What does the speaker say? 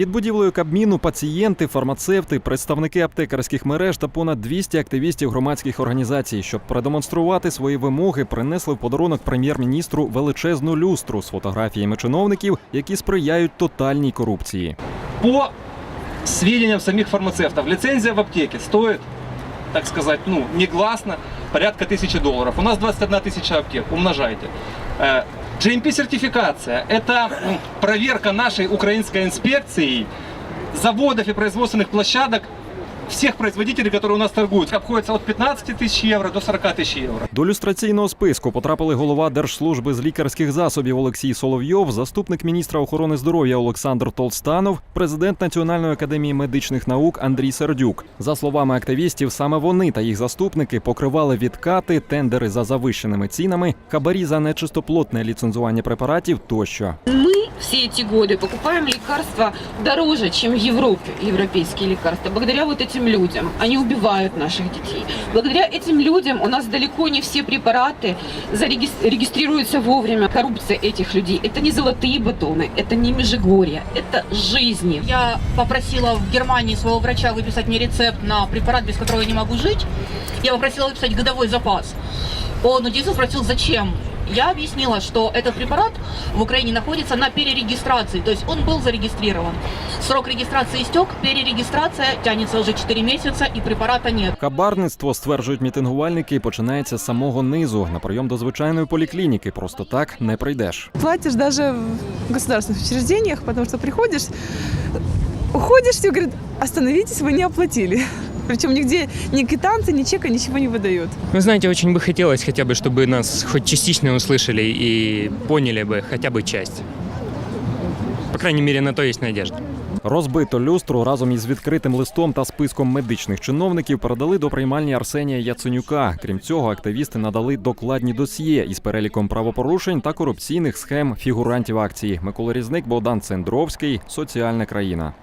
Під будівлею Кабміну пацієнти, фармацевти, представники аптекарських мереж та понад 200 активістів громадських організацій, щоб продемонструвати свої вимоги, принесли в подарунок прем'єр-міністру величезну люстру з фотографіями чиновників, які сприяють тотальній корупції. По сведениям самих фармацевтов, лицензия в аптеке стоит, так сказать, ну, негласно, порядка тысячи долларов. У нас 21 тысяча аптек, умножайте. Э, GMP-сертификация – это м, проверка нашей украинской инспекцией заводов и производственных площадок всех производителей, которые у нас торгуют. Обходится от 15 тысяч евро до 40 тысяч евро. До люстраційного списку потрапили голова Держслужби з лікарських засобів Олексій Соловйов, заступник міністра охорони здоров'я Олександр Толстанов, президент Національної академії медичних наук Андрій Сердюк. За словами активістів, саме вони та їх заступники покривали відкати, тендери за завищеними цінами, хабарі за нечистоплотне ліцензування препаратів тощо. Мы все эти годы покупаем лекарства дороже, чем в Европе, европейские лекарства, благодаря вот этим людям. Они убивают наших детей. Благодаря этим людям у нас далеко не все препараты зарегис- регистрируются вовремя. Коррупция этих людей – это не золотые батоны, это не межигорье, это жизни. Я попросила в Германии своего врача выписать мне рецепт на препарат, без которого я не могу жить. Я попросила выписать годовой запас. Он удивился, спросил, зачем. Я объяснила, что этот препарат в Украине находится на перерегистрации, то есть он был зарегистрирован. Срок регистрации истек, перерегистрация тянется уже 4 месяца и препарата нет. Хабарництво, стверджують мітингувальники, починається з самого низу. На прийом до звичайної поліклініки просто так не прийдеш. платишь даже в государственных учреждениях, потому что приходишь, уходишь, тебе говорят, остановитесь, вы не оплатили. Причем нигде ни квитанции, ни чека, ничего не выдают. Вы знаете, очень бы хотелось хотя бы, чтобы нас хоть частично услышали и поняли бы хотя бы часть. По крайней мере, на то есть надежда. Розбито люстру разом із відкритим листом та списком медичних чиновників передали до приймальні Арсенія Яценюка. Крім цього, активісти надали докладні досьє із переліком правопорушень та корупційних схем фігурантів акції. Микола Різник, Богдан Цендровський, Соціальна країна.